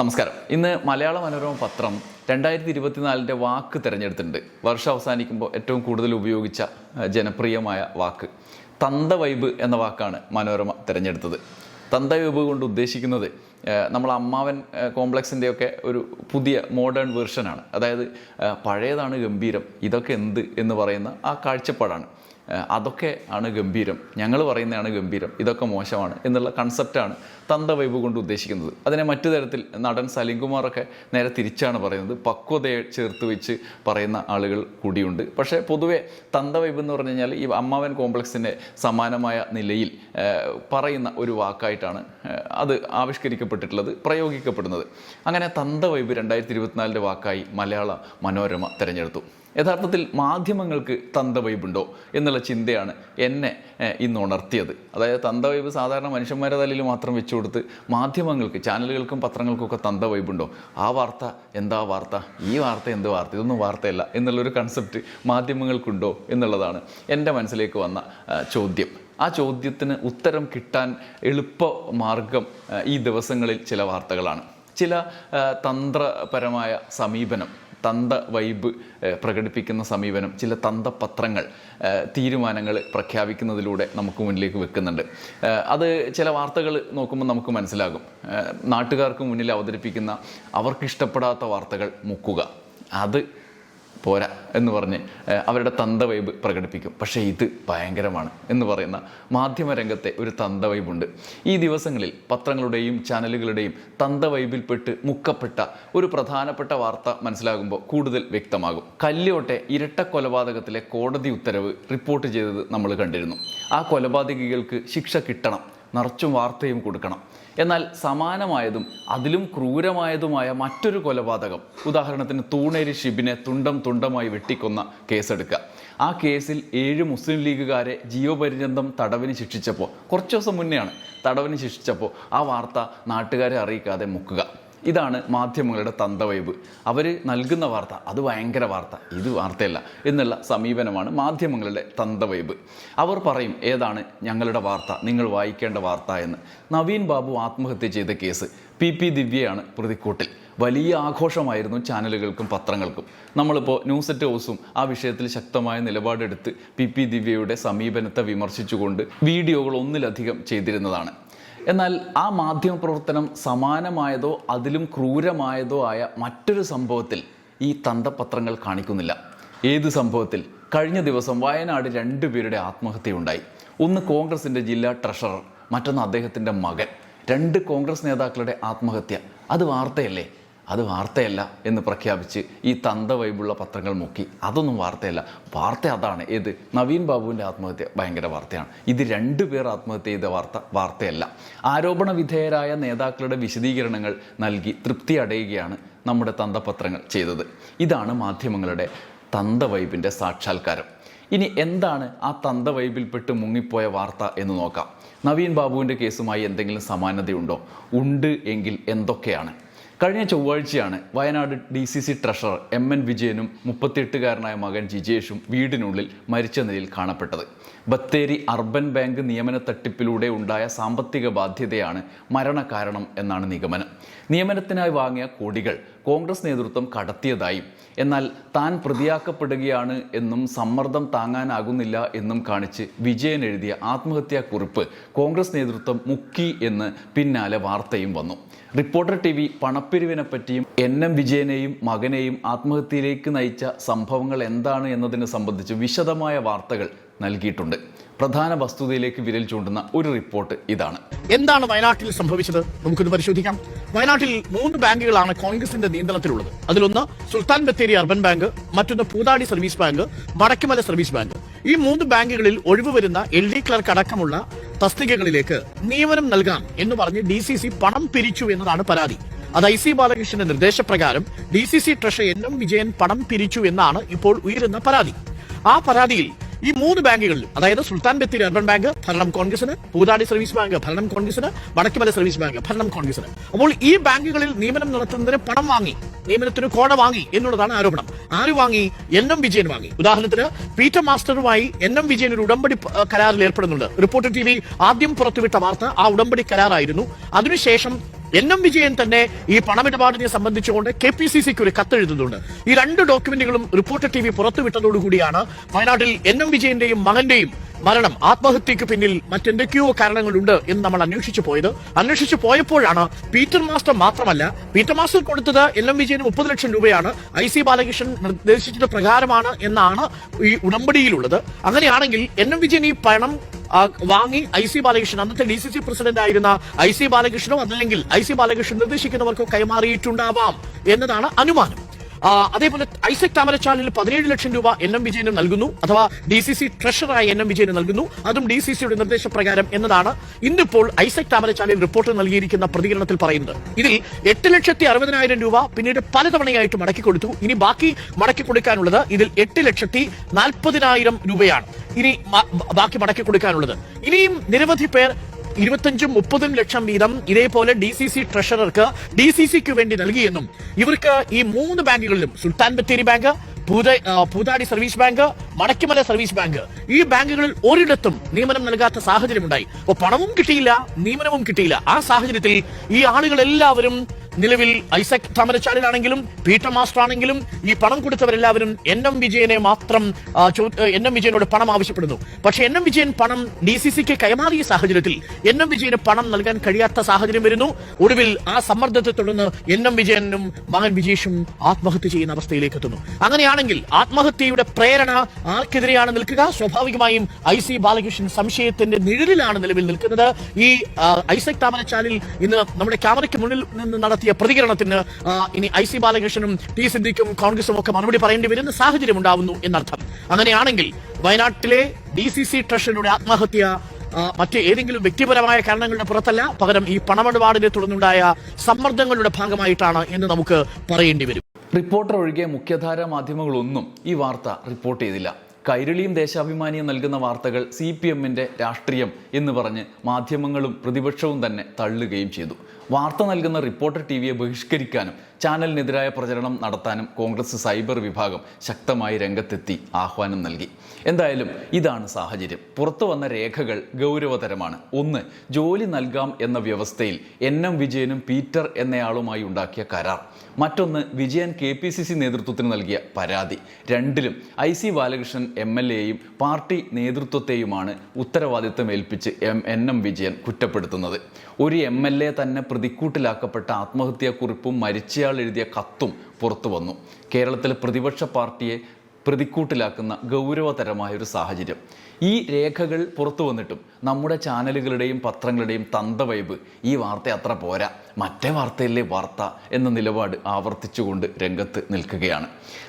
നമസ്കാരം. ഇന്ന് മലയാള മനോരമ പത്രം രണ്ടായിരത്തി ഇരുപത്തിനാലിന്റെ വാക്ക് തിരഞ്ഞെടുത്തിട്ടുണ്ട്. വർഷം അവസാനിക്കുമ്പോൾ ഏറ്റവും കൂടുതൽ ഉപയോഗിച്ച ജനപ്രിയമായ വാക്ക്. തന്ത വൈബ് എന്ന വാക്കാണ് മനോരമ തിരഞ്ഞെടുത്തത്. തന്ത വൈബ് കൊണ്ട് ഉദ്ദേശിക്കുന്നത് നമ്മൾ അമ്മാവൻ കോംപ്ലക്സിന്റെയൊക്കെ ഒരു പുതിയ മോഡേൺ വേർഷനാണ്. അതായത് പഴയതാണ് ഗംഭീരം ഇതൊക്കെ എന്ത് എന്ന് പറയുന്ന ആ കാഴ്ചപ്പാടാണ്. അതൊക്കെ ആണ് ഗംഭീരം. ഞങ്ങൾ പറയുന്നതാണ് ഗംഭീരം. ഇതൊക്കെ മോശമാണ് എന്നുള്ള കൺസെപ്റ്റാണ് തന്ത വൈബ് കൊണ്ട് ഉദ്ദേശിക്കുന്നത്. അതിനെ മറ്റു തരത്തിൽ നടൻ സലിംകുമാറൊക്കെ നേരെ തിരിച്ചാണ് പറയുന്നത്. പക്വതയെ ചേർത്ത് വെച്ച് പറയുന്ന ആളുകൾ കൂടിയുണ്ട്. പക്ഷേ പൊതുവേ തന്ത വൈബ് എന്ന് പറഞ്ഞു കഴിഞ്ഞാൽ ഈ അമ്മാവൻ കോംപ്ലക്സിന്റെ സമാനമായ നിലയിൽ പറയുന്ന ഒരു വാക്കായിട്ടാണ് അത് ആവിഷ്കരിക്കപ്പെട്ടിട്ടുള്ളത് പ്രയോഗിക്കപ്പെടുന്നത്. അങ്ങനെ തന്ത വൈബ് രണ്ടായിരത്തി ഇരുപത്തിനാലിന്റെ വാക്കായി മലയാള മനോരമ തിരഞ്ഞെടുത്തു. യഥാർത്ഥത്തിൽ മാധ്യമങ്ങൾക്ക് തന്ത വൈബുണ്ടോ എന്നുള്ള ചിന്തയാണ് എന്നെ ഇന്ന് ഉണർത്തിയത്. അതായത് തന്ത വൈബ് സാധാരണ മനുഷ്യന്മാരുടെ തലയിൽ മാത്രം വെച്ചു കൊടുത്ത് മാധ്യമങ്ങൾക്ക് ചാനലുകൾക്കും പത്രങ്ങൾക്കൊക്കെ തന്ത വൈബുണ്ടോ ആ വാർത്ത എന്താ വാർത്ത? ഈ വാർത്ത എന്ത് വാർത്ത? ഇതൊന്നും വാർത്തയല്ല എന്നുള്ളൊരു കൺസെപ്റ്റ് മാധ്യമങ്ങൾക്കുണ്ടോ എന്നുള്ളതാണ് എന്റെ മനസ്സിലേക്ക് വന്ന ചോദ്യം. ആ ചോദ്യത്തിന് ഉത്തരം കിട്ടാൻ എളുപ്പ മാർഗം ഈ ദിവസങ്ങളിൽ ചില വാർത്തകളാണ്. ചില തന്ത്രപരമായ സമീപനം തന്ത വൈബ് പ്രകടിപ്പിക്കുന്ന സമീപനം ചില തന്തപത്രങ്ങൾ പത്രങ്ങൾ തീരുമാനങ്ങൾ പ്രഖ്യാപിക്കുന്നതിലൂടെ നമുക്ക് മുന്നിലേക്ക് വെക്കുന്നുണ്ട്. അത് ചില വാർത്തകൾ നോക്കുമ്പോൾ നമുക്ക് മനസ്സിലാകും. നാട്ടുകാർക്ക് മുന്നിൽ അവതരിപ്പിക്കുന്ന അവർക്കിഷ്ടപ്പെടാത്ത വാർത്തകൾ മുക്കുക. അത് പോരാ എന്ന് പറഞ്ഞ് അവരുടെ തന്തവൈബ് പ്രകടിപ്പിക്കും. പക്ഷേ ഇത് ഭയങ്കരമാണ് എന്ന് പറയുന്ന മാധ്യമരംഗത്തെ ഒരു തന്ത വൈബുണ്ട്. ഈ ദിവസങ്ങളിൽ പത്രങ്ങളുടെയും ചാനലുകളുടെയും തന്ത വൈബിൽപ്പെട്ട് മുക്കപ്പെട്ട ഒരു പ്രധാനപ്പെട്ട വാർത്ത മനസ്സിലാകുമ്പോൾ കൂടുതൽ വ്യക്തമാകും. കല്യോട്ടെ ഇരട്ട കൊലപാതകത്തിലെ കോടതി ഉത്തരവ് റിപ്പോർട്ട് ചെയ്തത് നമ്മൾ കണ്ടിരുന്നു. ആ കൊലപാതകികൾക്ക് ശിക്ഷ കിട്ടണം നിറച്ചും വാർത്തയും കൊടുക്കണം. എന്നാൽ സമാനമായതും അതിലും ക്രൂരമായതുമായ മറ്റൊരു കൊലപാതകം. ഉദാഹരണത്തിന് തൂണേരി ഷിബിനെ തുണ്ടം തുണ്ടമായി വെട്ടിക്കൊന്ന കേസെടുക്കുക. ആ കേസിൽ ഏഴ് മുസ്ലിം ലീഗുകാരെ ജീവപര്യന്തം തടവിന് ശിക്ഷിച്ചപ്പോൾ കുറച്ച് ദിവസം മുന്നെയാണ് തടവിന് ശിക്ഷിച്ചപ്പോൾ ആ വാർത്ത നാട്ടുകാരെ അറിയിക്കാതെ മുക്കുക. ഇതാണ് മാധ്യമങ്ങളുടെ തന്തവൈബ്. അവർ നൽകുന്ന വാർത്ത അത് ഭയങ്കര വാർത്ത. ഇത് വാർത്തയല്ല. എന്നുള്ള സമീപനമാണ് മാധ്യമങ്ങളുടെ തന്തവൈബ്. അവർ പറയും ഏതാണ് ഞങ്ങളുടെ വാർത്ത? നിങ്ങൾ വായിക്കേണ്ട വാർത്ത എന്ന്. നവീൻ ബാബു ആത്മഹത്യ ചെയ്ത കേസ്. പി പി ദിവ്യയാണ് പ്രതിക്കൂട്ടിൽ. വലിയ ആഘോഷമായിരുന്നു ചാനലുകൾക്കും പത്രങ്ങൾക്കും. നമ്മളിപ്പോൾ ന്യൂസ് അറ്റ് ഹൗസും ആ വിഷയത്തിൽ ശക്തമായ നിലപാടെടുത്ത് പി പി ദിവ്യയുടെ സമീപനത്തെ വിമർശിച്ചുകൊണ്ട് വീഡിയോകൾ ഒന്നിലധികം ചെയ്തിരുന്നതാണ്. എന്നാൽ ആ മാധ്യമ പ്രവർത്തനം സമാനമായതോ അതിലും ക്രൂരമായതോ ആയ മറ്റൊരു സംഭവത്തിൽ ഈ തന്തപത്രങ്ങൾ കാണിക്കുന്നില്ല. ഏത് സംഭവത്തിൽ? കഴിഞ്ഞ ദിവസം വയനാട് രണ്ടുപേരുടെ ആത്മഹത്യയുണ്ടായി. ഒന്ന് കോൺഗ്രസിന്റെ ജില്ലാ ട്രഷറർ മറ്റൊന്ന് അദ്ദേഹത്തിന്റെ മകൻ. രണ്ട് കോൺഗ്രസ് നേതാക്കളുടെ ആത്മഹത്യ. അത് വാർത്തയല്ലേ? അത് വാർത്തയല്ല എന്ന് പ്രഖ്യാപിച്ച് ഈ തന്ത വൈബുള്ള പത്രങ്ങൾ മുക്കി. അതൊന്നും വാർത്തയല്ല. വാർത്ത അതാണ്. ഏത്? നവീൻ ബാബുവിന്റെ ആത്മഹത്യ ഭയങ്കര വാർത്തയാണ്. ഇത് രണ്ടു പേർ ആത്മഹത്യ ചെയ്ത വാർത്ത വാർത്തയല്ല. ആരോപണ വിധേയരായ നേതാക്കളുടെ വിശദീകരണങ്ങൾ നൽകി തൃപ്തി അടയുകയാണ് നമ്മുടെ തന്തപത്രങ്ങൾ ചെയ്തത്. ഇതാണ് മാധ്യമങ്ങളുടെ തന്ത വൈബിന്റെ സാക്ഷാത്കാരം. ഇനി എന്താണ് ആ തന്ത വൈബിൽപ്പെട്ട് മുങ്ങിപ്പോയ വാർത്ത എന്ന് നോക്കാം. നവീൻ ബാബുവിന്റെ കേസുമായി എന്തെങ്കിലും സമാനതയുണ്ടോ? ഉണ്ട് എങ്കിൽ എന്തൊക്കെയാണ്? കഴിഞ്ഞ ചൊവ്വാഴ്ചയാണ് Wayanad D C C treasurer N M വിജയനും മുപ്പത്തിയെട്ടുകാരനായ മകൻ ജിജേഷും വീടിനുള്ളിൽ മരിച്ച നിലയിൽ കാണപ്പെട്ടത്. ബത്തേരി അർബൻ ബാങ്ക് നിയമന തട്ടിപ്പിലൂടെ ഉണ്ടായ സാമ്പത്തിക ബാധ്യതയാണ് മരണകാരണം എന്നാണ് നിഗമനം. നിയമനത്തിനായി വാങ്ങിയ കോടികൾ കോൺഗ്രസ് നേതൃത്വം കടത്തിയതായി. എന്നാൽ താൻ പ്രതിയാക്കപ്പെടുകയാണ് എന്നും സമ്മർദ്ദം താങ്ങാനാകുന്നില്ല എന്നും കാണിച്ച് വിജയൻ എഴുതിയ ആത്മഹത്യാ കുറിപ്പ് കോൺഗ്രസ് നേതൃത്വം മുക്കി എന്ന് പിന്നാലെ വാർത്തയും വന്നു. റിപ്പോർട്ടർ ടി വി പണപ്പിരിവിനെ പറ്റിയും എൻ എം വിജയനെയും മകനെയും ആത്മഹത്യയിലേക്ക് നയിച്ച സംഭവങ്ങൾ എന്താണ് എന്നതിനെ സംബന്ധിച്ച് വിശദമായ വാർത്തകൾ നൽകിയിട്ടുണ്ട്. പ്രധാന വസ്തുതയിലേക്ക് വിരൽ ചൂണ്ടുന്ന ഒരു റിപ്പോർട്ട് ഇതാണ്. എന്താണ് വയനാട്ടിൽ സംഭവിച്ചത്? നമുക്കൊന്ന് പരിശോധിക്കാം. വയനാട്ടിൽ മൂന്ന് ബാങ്കുകളാണ് കോൺഗ്രസിന്റെ നിയന്ത്രണത്തിലുള്ളത്. അതിലൊന്ന് സുൽത്താൻ ബത്തേരി അർബൻ ബാങ്ക് മറ്റൊന്ന് Poothadi service bank Vadakkumala service bank. ഈ മൂന്ന് ബാങ്കുകളിൽ ഒഴിവ് വരുന്ന എൽ ഡി ക്ലർക്ക് അടക്കമുള്ള തസ്തികകളിലേക്ക് നിയമനം നൽകാം എന്ന് പറഞ്ഞ് ഡി സി സി പണം പിരിച്ചു എന്നതാണ് പരാതി. അത് ഐ സി ബാലകൃഷ്ണന്റെ നിർദ്ദേശപ്രകാരം D C C treasurer N M Vijayan പണം പിരിച്ചു എന്നാണ് ഇപ്പോൾ ഉയരുന്ന പരാതി. ആ പരാതിയിൽ ഈ മൂന്ന് ബാങ്കുകളിലും അതായത് സുൽത്താൻ ബത്തേരി അർബൻ ബാങ്ക് ഭരണം കോൺഗ്രസിന് പൂതാടി സർവീസ് ബാങ്ക് ഭരണം കോൺഗ്രസിന് വടക്കുമല സർവീസ് ബാങ്ക് ഭരണം കോൺഗ്രസിന് അപ്പോൾ ഈ ബാങ്കുകളിൽ നിയമനം നടത്തുന്നതിന് പണം വാങ്ങി നിയമനത്തിന് കോട വാങ്ങി എന്നുള്ളതാണ് ആരോപണം. ആര് വാങ്ങി? എൻ എം വിജയൻ വാങ്ങി. ഉദാഹരണത്തിന് പീറ്റർ മാസ്റ്ററുമായി എൻ എം വിജയൻ ഒരു ഉടമ്പടി കരാറിൽ ഏർപ്പെടുന്നുണ്ട്. റിപ്പോർട്ടർ ടി വി ആദ്യം പുറത്തുവിട്ട വാർത്ത ആ ഉടമ്പടി കരാറായിരുന്നു. അതിനുശേഷം എൻ എം വിജയൻ തന്നെ ഈ പണമിടപാടിനെ സംബന്ധിച്ചുകൊണ്ട് കെ പി സി സിക്ക് ഒരു കത്തെഴുതുന്നുണ്ട് ഈ രണ്ട് ഡോക്യുമെന്റുകളും റിപ്പോർട്ടർ ടി വി പുറത്തുവിട്ടതോടുകൂടിയാണ് വയനാട്ടിൽ എൻ എം വിജയന്റെയും മകന്റെയും മരണം ആത്മഹത്യക്ക് പിന്നിൽ മറ്റെന്തൊക്കെയോ കാരണങ്ങളുണ്ട് എന്ന് നമ്മൾ അന്വേഷിച്ചു പോയത്. അന്വേഷിച്ചു പോയപ്പോഴാണ് പീറ്റർ മാസ്റ്റർ മാത്രമല്ല പീറ്റർ മാസ്റ്റർ കൊടുത്തത് എൽ എം വിജയന് മുപ്പത് ലക്ഷം രൂപയാണ്. ഐ സി ബാലകൃഷ്ണൻ നിർദ്ദേശിച്ചത് പ്രകാരമാണ് എന്നാണ് ഈ ഉടമ്പടിയിലുള്ളത്. അങ്ങനെയാണെങ്കിൽ എൻ എം വിജയൻ ഈ പണം വാങ്ങി ഐ സി ബാലകൃഷ്ണൻ അന്നത്തെ ഡി സി സി പ്രസിഡന്റ് ആയിരുന്ന ഐ സി ബാലകൃഷ്ണനോ അതല്ലെങ്കിൽ ഐ സി ബാലകൃഷ്ണൻ നിർദ്ദേശിക്കുന്നവർക്കോ കൈമാറിയിട്ടുണ്ടാവാം എന്നതാണ് അനുമാനം. അതേപോലെ ഐസക് താമരച്ചാലിൽ പതിനേഴ് ലക്ഷം രൂപ എൻ എം വിജയന് നൽകുന്നു അഥവാ ഡി സി സി ട്രഷറായി എൻ എം വിജയന് നൽകുന്നു. അതും ഡി സി സിയുടെ നിർദ്ദേശപ്രകാരം എന്നതാണ് ഇന്നിപ്പോൾ ഐസക് താമരച്ചാലിൽ റിപ്പോർട്ട് നൽകിയിരിക്കുന്ന പ്രതികരണത്തിൽ പറയുന്നത്. ഇതിൽ എട്ട് ലക്ഷത്തി അറുപതിനായിരം രൂപ പിന്നീട് പലതവണയായിട്ട് മടക്കി കൊടുത്തു. ഇനി ബാക്കി മടക്കി കൊടുക്കാനുള്ളത് ഇതിൽ എട്ട് ലക്ഷത്തി നാൽപ്പതിനായിരം രൂപയാണ്. ഇനി ബാക്കി മടക്കി കൊടുക്കാനുള്ളത്. ഇനിയും നിരവധി പേർ ഇരുപത്തഞ്ചും മുപ്പതും ലക്ഷം വീതം ഇതേപോലെ ഡി സി സി ട്രഷറർക്ക് ഡി സി സിക്ക് വേണ്ടി നൽകിയെന്നും ഇവർക്ക് ഈ മൂന്ന് ബാങ്കുകളിലും Sultan Bathery bank പൂത Poothadi service bank Madakkimala service bank ഈ ബാങ്കുകളിൽ ഒരിടത്തും നിയമനം നൽകാത്ത സാഹചര്യമുണ്ടായി. അപ്പോൾ പണവും കിട്ടിയില്ല നിയമനവും കിട്ടിയില്ല. ആ സാഹചര്യത്തിൽ ഈ ആളുകൾ എല്ലാവരും നിലവിൽ ഐസക് താമരച്ചാലിലാണെങ്കിലും പീറ്റർ മാസ്റ്റർ ആണെങ്കിലും ഈ പണം കൊടുത്തവരെല്ലാവരും എൻ എം വിജയനെ മാത്രം എൻ എം വിജയനോട് പണം ആവശ്യപ്പെടുന്നു. പക്ഷെ എൻ എം വിജയൻ പണം ഡി സി സിക്ക് കൈമാറിയ സാഹചര്യത്തിൽ എൻ എം വിജയന് പണം നൽകാൻ കഴിയാത്ത സാഹചര്യം വരുന്നു. ഒടുവിൽ ആ സമ്മർദ്ദത്തെ തുടർന്ന് എൻ എം വിജയനും മകൻ വിജേഷും ആത്മഹത്യ ചെയ്യുന്ന അവസ്ഥയിലേക്ക് എത്തുന്നു. അങ്ങനെയാണെങ്കിൽ ആത്മഹത്യയുടെ പ്രേരണ ആർക്കെതിരെയാണ് നിൽക്കുക? സ്വാഭാവികമായും ഐ സി ബാലകൃഷ്ണൻ സംശയത്തിന്റെ നിഴലിലാണ് നിലവിൽ നിൽക്കുന്നത്. ഈ ഐസക് താമരച്ചാലിൽ ഇന്ന് നമ്മുടെ ക്യാമറയ്ക്ക് മുന്നിൽ നിന്ന് നടത്തിയ പ്രതികരണത്തിന് ഇനി ഐ സി ബാലകൃഷ്ണനും ടി സിദ്ദിഖും കോൺഗ്രസും ഒക്കെ മറുപടി പറയേണ്ടി വരുന്ന സാഹചര്യം ഉണ്ടാവുന്നു എന്നർത്ഥം. അങ്ങനെയാണെങ്കിൽ വയനാട്ടിലെ ഡി സി സി ട്രഷറിയുടെ ആത്മഹത്യ മറ്റ് ഏതെങ്കിലും വ്യക്തിപരമായ കാരണങ്ങളുടെ പുറത്തല്ല പകരം ഈ പണമിടപാടിനെ തുടർന്നുണ്ടായ സമ്മർദ്ദങ്ങളുടെ ഭാഗമായിട്ടാണ് എന്ന് നമുക്ക് പറയേണ്ടി വരും. റിപ്പോർട്ടർ ഒഴികെ മുഖ്യധാര മാധ്യമങ്ങളൊന്നും ഈ വാർത്ത റിപ്പോർട്ട് ചെയ്തില്ല. കൈരളിയും ദേശാഭിമാനിയും നൽകുന്ന വാർത്തകൾ സി പി രാഷ്ട്രീയം എന്ന് പറഞ്ഞ് മാധ്യമങ്ങളും പ്രതിപക്ഷവും തന്നെ തള്ളുകയും ചെയ്തു. വാർത്ത നൽകുന്ന റിപ്പോർട്ടർ ടി വിയെ ബഹിഷ്കരിക്കാനും ചാനലിനെതിരായ പ്രചരണം നടത്താനും കോൺഗ്രസ് സൈബർ വിഭാഗം ശക്തമായി രംഗത്തെത്തി ആഹ്വാനം നൽകി. എന്തായാലും ഇതാണ് സാഹചര്യം. പുറത്തു വന്ന രേഖകൾ ഗൗരവതരമാണ്. ഒന്ന് ജോലി നൽകാം എന്ന വ്യവസ്ഥയിൽ എൻ എം വിജയനും പീറ്റർ എന്നയാളുമായി ഉണ്ടാക്കിയ കരാർ. മറ്റൊന്ന് Vijayan K P C C നേതൃത്വത്തിന് നൽകിയ പരാതി. രണ്ടിലും I C Balakrishnan M L എയും പാർട്ടി നേതൃത്വത്തെയുമാണ് ഉത്തരവാദിത്തം ഏൽപ്പിച്ച് എം എൻ എം വിജയൻ കുറ്റപ്പെടുത്തുന്നത്. ഒരു എം എൽ എ തന്നെ പ്രതിക്കൂട്ടിലാക്കപ്പെട്ട ആത്മഹത്യാക്കുറിപ്പും മരിച്ചയാൾ എഴുതിയ കത്തും പുറത്തു വന്നു. കേരളത്തിലെ പ്രതിപക്ഷ പാർട്ടിയെ പ്രതിക്കൂട്ടിലാക്കുന്ന ഗൗരവതരമായ ഒരു സാഹചര്യം. ഈ രേഖകൾ പുറത്തു വന്നിട്ടും നമ്മുടെ ചാനലുകളുടെയും പത്രങ്ങളുടെയും തന്തവൈബ് ഈ വാർത്ത അത്ര പോരാ. മറ്റേ വാർത്തയിലെ വാർത്ത എന്ന നിലപാട് ആവർത്തിച്ചുകൊണ്ട് രംഗത്ത് നിൽക്കുകയാണ്.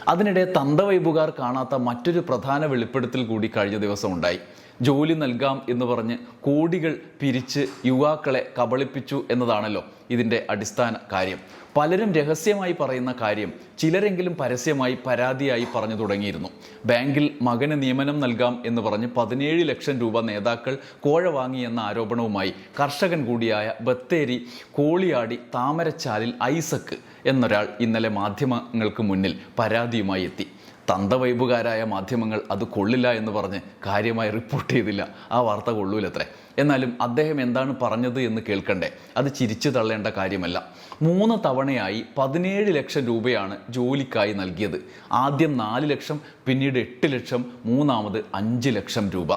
അതിനിടെ തന്തവൈബുകാർ കാണാത്ത മറ്റൊരു പ്രധാന വെളിപ്പെടുത്തൽ കൂടി കഴിഞ്ഞ ദിവസം ഉണ്ടായി. ജോലി നൽകാം എന്ന് പറഞ്ഞ് കോടികൾ പിരിച്ച് യുവാക്കളെ കബളിപ്പിച്ചു എന്നതാണല്ലോ ഇതിന്റെ അടിസ്ഥാന കാര്യം. പലരും രഹസ്യമായി പറയുന്ന കാര്യം ചിലരെങ്കിലും പരസ്യമായി പരാതിയായി പറഞ്ഞു തുടങ്ങിയിരുന്നു. ബാങ്കിൽ മകന് നിയമനം നൽകാം എന്ന് പറഞ്ഞ് പതിനേഴ് ലക്ഷം രൂപ നേതാക്കൾ കോഴ വാങ്ങിയെന്ന ആരോപണവുമായി കർഷകൻ കൂടിയായ ബത്തേരി കോളിയാടി താമരച്ചാലിൽ ഐസക്ക് എന്നൊരാൾ ഇന്നലെ മാധ്യമങ്ങൾക്ക് മുന്നിൽ പരാതിയുമായി എത്തി. തന്തവൈബുകാരായ മാധ്യമങ്ങൾ അത് കൊള്ളില്ല എന്ന് പറഞ്ഞ് കാര്യമായി റിപ്പോർട്ട് ചെയ്തില്ല. ആ വാർത്ത കൊള്ളൂലത്രേ. എന്നാലും അദ്ദേഹം എന്താണ് പറഞ്ഞത് എന്ന് കേൾക്കണ്ടേ? അത് ചിരിച്ചു തള്ളേണ്ട കാര്യമല്ല. മൂന്ന് തവണയായി പതിനേഴ് ലക്ഷം രൂപയാണ് ജോലിക്കായി നൽകിയത്. ആദ്യം നാല് ലക്ഷം പിന്നീട് എട്ട് ലക്ഷം മൂന്നാമത് അഞ്ച് ലക്ഷം രൂപ.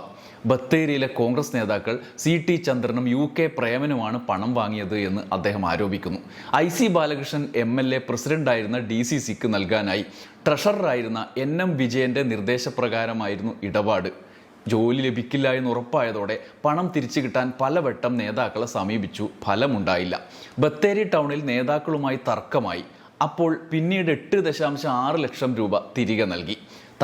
ബത്തേരിയിലെ കോൺഗ്രസ് നേതാക്കൾ സി ടി ചന്ദ്രനും യു കെ പ്രേമനുമാണ് പണം വാങ്ങിയത് എന്ന് അദ്ദേഹം ആരോപിക്കുന്നു. I C Balakrishnan M L A പ്രസിഡന്റായിരുന്ന ഡി സി സിക്ക് നൽകാനായി ട്രഷററായിരുന്ന എൻ എം വിജയന്റെ നിർദ്ദേശപ്രകാരമായിരുന്നു ഇടപാട്. ജോലി ലഭിക്കില്ല എന്ന് ഉറപ്പായതോടെ പണം തിരിച്ചു കിട്ടാൻ പലവട്ടം നേതാക്കളെ സമീപിച്ചു. ഫലമുണ്ടായില്ല. ബത്തേരി ടൗണിൽ നേതാക്കളുമായി തർക്കമായി. അപ്പോൾ പിന്നീട് എട്ട് ദശാംശം ആറ് ലക്ഷം രൂപ തിരികെ നൽകി.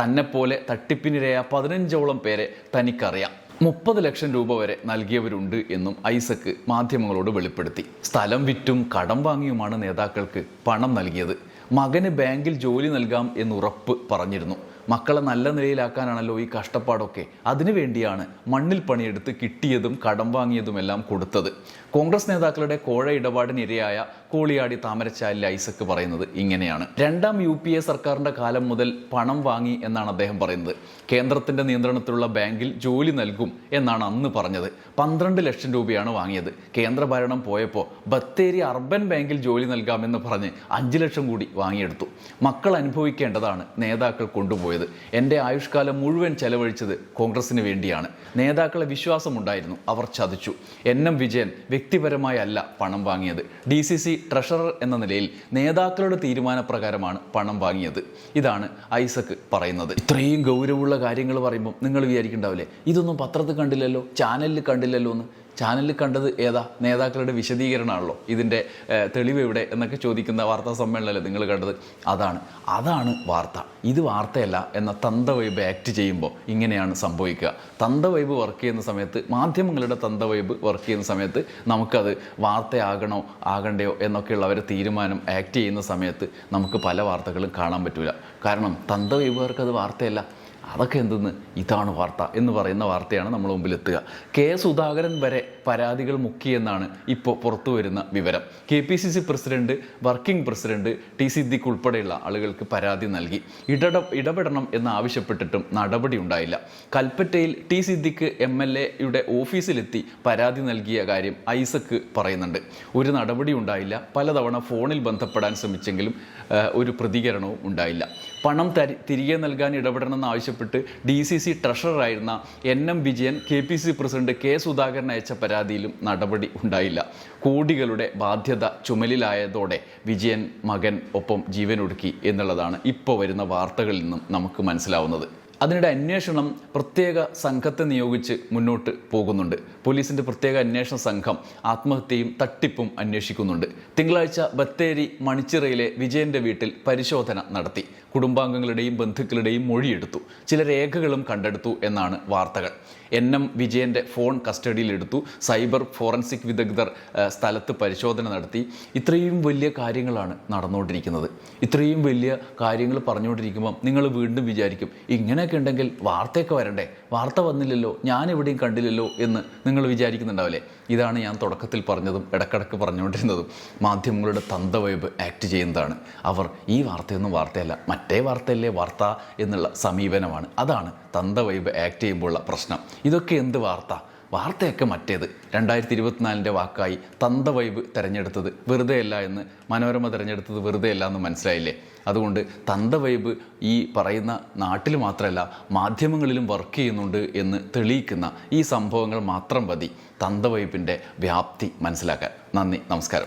തന്നെപ്പോലെ തട്ടിപ്പിനിരയായ പതിനഞ്ചോളം പേരെ തനിക്കറിയാം. മുപ്പത് ലക്ഷം രൂപ വരെ നൽകിയവരുണ്ട് എന്നും ഐസക്ക് മാധ്യമങ്ങളോട് വെളിപ്പെടുത്തി. സ്ഥലം വിറ്റും കടം വാങ്ങിയുമാണ് നേതാക്കൾക്ക് പണം നൽകിയത്. മകന് ബാങ്കിൽ ജോലി നൽകാം എന്നുറപ്പ് പറഞ്ഞിരുന്നു. മക്കളെ നല്ല നിലയിലാക്കാനാണല്ലോ ഈ കഷ്ടപ്പാടൊക്കെ. അതിനു വേണ്ടിയാണ് മണ്ണിൽ പണിയെടുത്ത് കിട്ടിയതും കടം വാങ്ങിയതുമെല്ലാം കൊടുത്തത്. കോൺഗ്രസ് നേതാക്കളുടെ കോഴ ഇടപാടിനിരയായ കോളിയാടി താമരച്ചാലിലെ ഐസക്ക് പറയുന്നത് ഇങ്ങനെയാണ്. രണ്ടാം യു പി എ സർക്കാരിന്റെ കാലം മുതൽ പണം വാങ്ങി എന്നാണ് അദ്ദേഹം പറയുന്നത്. കേന്ദ്രത്തിന്റെ നിയന്ത്രണത്തിലുള്ള ബാങ്കിൽ ജോലി നൽകും എന്നാണ് അന്ന് പറഞ്ഞത്. പന്ത്രണ്ട് ലക്ഷം രൂപയാണ് വാങ്ങിയത്. കേന്ദ്ര ഭരണം പോയപ്പോൾ ബത്തേരി അർബൻ ബാങ്കിൽ ജോലി നൽകാമെന്ന് പറഞ്ഞ് അഞ്ച് ലക്ഷം കൂടി വാങ്ങിയെടുത്തു. മക്കൾ അനുഭവിക്കേണ്ടതാണ് നേതാക്കൾ കൊണ്ടുപോയത്. എന്റെ ആയുഷ്കാലം മുഴുവൻ ചെലവഴിച്ചത് കോൺഗ്രസിന് വേണ്ടിയാണ്. നേതാക്കളെ വിശ്വാസമുണ്ടായിരുന്നു. അവർ ചതിച്ചു. എൻ എം വിജയൻ വ്യക്തിപരമായി അല്ല പണം വാങ്ങിയത്. ഡി സി സി ട്രഷറർ എന്ന നിലയിൽ നേതാക്കളുടെ തീരുമാനപ്രകാരമാണ് പണം വാങ്ങിയത്. ഇതാണ് ഐസക് പറയുന്നത്. ഇത്രയും ഗൗരവമുള്ള കാര്യങ്ങൾ പറയുമ്പോൾ നിങ്ങൾ വിചാരിക്കണ്ടാവില്ലേ? ഇതൊന്നും പത്രത്തിൽ കണ്ടില്ലല്ലോ ചാനലിൽ കണ്ടില്ലല്ലോ എന്ന്. ചാനലിൽ കണ്ടത് ഏതാ? നേതാക്കളുടെ വിശദീകരണമാണല്ലോ. ഇതിന്റെ തെളിവ് എവിടെ എന്നൊക്കെ ചോദിക്കുന്ന വാർത്താ സമ്മേളനമല്ലേ നിങ്ങൾ കണ്ടത്. അതാണ്. അതാണ് വാർത്ത. ഇത് വാർത്തയല്ല എന്ന തന്ത വൈബ് ആക്ട് ചെയ്യുമ്പോൾ ഇങ്ങനെയാണ് സംഭവിക്കുക. തന്ത വൈബ് വർക്ക് ചെയ്യുന്ന സമയത്ത് മാധ്യമങ്ങളുടെ തന്ത വൈബ് വർക്ക് ചെയ്യുന്ന സമയത്ത് നമുക്കത് വാർത്തയാകണോ ആകണ്ടയോ എന്നൊക്കെയുള്ള അവരെ തീരുമാനം ആക്ട് ചെയ്യുന്ന സമയത്ത് നമുക്ക് പല വാർത്തകളും കാണാൻ പറ്റില്ല കാരണം തന്ത വൈബുകാർക്ക് അത് വാർത്തയല്ല. അതൊക്കെ എന്തെന്ന്? ഇതാണ് വാർത്ത എന്ന് പറയുന്ന വാർത്തയാണ് നമ്മൾ മുമ്പിലെത്തുക. കെ സുധാകരൻ വരെ പരാതികൾ മുക്കിയെന്നാണ് ഇപ്പോൾ പുറത്തു വരുന്ന വിവരം. K P C C president working president T Siddique ഉൾപ്പെടെയുള്ള ആളുകൾക്ക് പരാതി നൽകി. ഇടപെട ഇടപെടണം എന്നാവശ്യപ്പെട്ടിട്ടും നടപടി ഉണ്ടായില്ല. കൽപ്പറ്റയിൽ ടി സിദ്ദിഖ് എം എൽ എയുടെ ഓഫീസിലെത്തി പരാതി നൽകിയ കാര്യം ഐസക്ക് പറയുന്നുണ്ട്. ഒരു നടപടി ഉണ്ടായില്ല. പലതവണ ഫോണിൽ ബന്ധപ്പെടാൻ ശ്രമിച്ചെങ്കിലും ഒരു പ്രതികരണവും ഉണ്ടായില്ല. പണം തരി തിരികെ നൽകാൻ ഇടപെടണമെന്ന് ആവശ്യപ്പെട്ട് D C C ട്രഷററായിരുന്ന N M Vijayan K P C president K Sudhakaran അയച്ച പരാതിയിലും നടപടി ഉണ്ടായില്ല. കോടികളുടെ ബാധ്യത ചുമലിലായതോടെ വിജയൻ മകൻ ഒപ്പം ജീവനൊടുക്കി എന്നുള്ളതാണ് ഇപ്പോൾ വരുന്ന വാർത്തകളിൽ നിന്നും നമുക്ക് മനസ്സിലാവുന്നത്. അതിനിടെ അന്വേഷണം പ്രത്യേക സംഘത്തെ നിയോഗിച്ച് മുന്നോട്ട് പോകുന്നുണ്ട്. പോലീസിന്റെ പ്രത്യേക അന്വേഷണ സംഘം ആത്മഹത്യയും തട്ടിപ്പും അന്വേഷിക്കുന്നുണ്ട്. തിങ്കളാഴ്ച ബത്തേരി മണിച്ചിറയിലെ വിജയന്റെ വീട്ടിൽ പരിശോധന നടത്തി. കുടുംബാംഗങ്ങളുടെയും ബന്ധുക്കളുടെയും മൊഴിയെടുത്തു. ചില രേഖകളും കണ്ടെടുത്തു എന്നാണ് വാർത്തകൾ. എൻ എം വിജയന്റെ ഫോൺ കസ്റ്റഡിയിലെടുത്തു. സൈബർ ഫോറൻസിക് വിദഗ്ധർ സ്ഥലത്ത് പരിശോധന നടത്തി. ഇത്രയും വലിയ കാര്യങ്ങളാണ് നടന്നുകൊണ്ടിരിക്കുന്നത്. ഇത്രയും വലിയ കാര്യങ്ങൾ പറഞ്ഞുകൊണ്ടിരിക്കുമ്പം നിങ്ങൾ വീണ്ടും വിചാരിക്കും ഇങ്ങനെയൊക്കെ ഉണ്ടെങ്കിൽ വാർത്തയൊക്കെ വരണ്ടേ? വാർത്ത വന്നില്ലല്ലോ ഞാൻ എവിടെയും കണ്ടില്ലല്ലോ എന്ന് നിങ്ങൾ വിചാരിക്കുന്നുണ്ടാവില്ലേ? ഇതാണ് ഞാൻ തുടക്കത്തിൽ പറഞ്ഞതും ഇടക്കിടക്ക് പറഞ്ഞുകൊണ്ടിരുന്നതും. മാധ്യമങ്ങളുടെ തന്ത വൈബ് ആക്ട് ചെയ്യുന്നതാണ്. അവർ ഈ വാർത്തയൊന്നും വാർത്തയല്ല മറ്റേ വാർത്തയല്ലേ വാർത്ത എന്നുള്ള സമീപനമാണ്. അതാണ് തന്ത വൈബ് ആക്ട് ചെയ്യുമ്പോഴുള്ള പ്രശ്നം. ഇതൊക്കെ എന്ത് വാർത്ത? വാർത്തയൊക്കെ മറ്റേത്. രണ്ടായിരത്തി ഇരുപത്തിനാലിന്റെ വാക്കായി തന്ത വൈബ് തിരഞ്ഞെടുത്തത് വെറുതെയല്ല എന്ന് മനോരമ തിരഞ്ഞെടുത്തത് വെറുതെയല്ല എന്ന് മനസ്സിലായില്ലേ? അതുകൊണ്ട് തന്ത വൈബ് ഈ പറയുന്ന നാട്ടിൽ മാത്രമല്ല മാധ്യമങ്ങളിലും വർക്ക് ചെയ്യുന്നുണ്ട് എന്ന് തെളിയിക്കുന്ന ഈ സംഭവങ്ങൾ മാത്രം മതി തന്ത വൈബിന്റെ വ്യാപ്തി മനസ്സിലാക്കാൻ. നന്ദി നമസ്കാരം.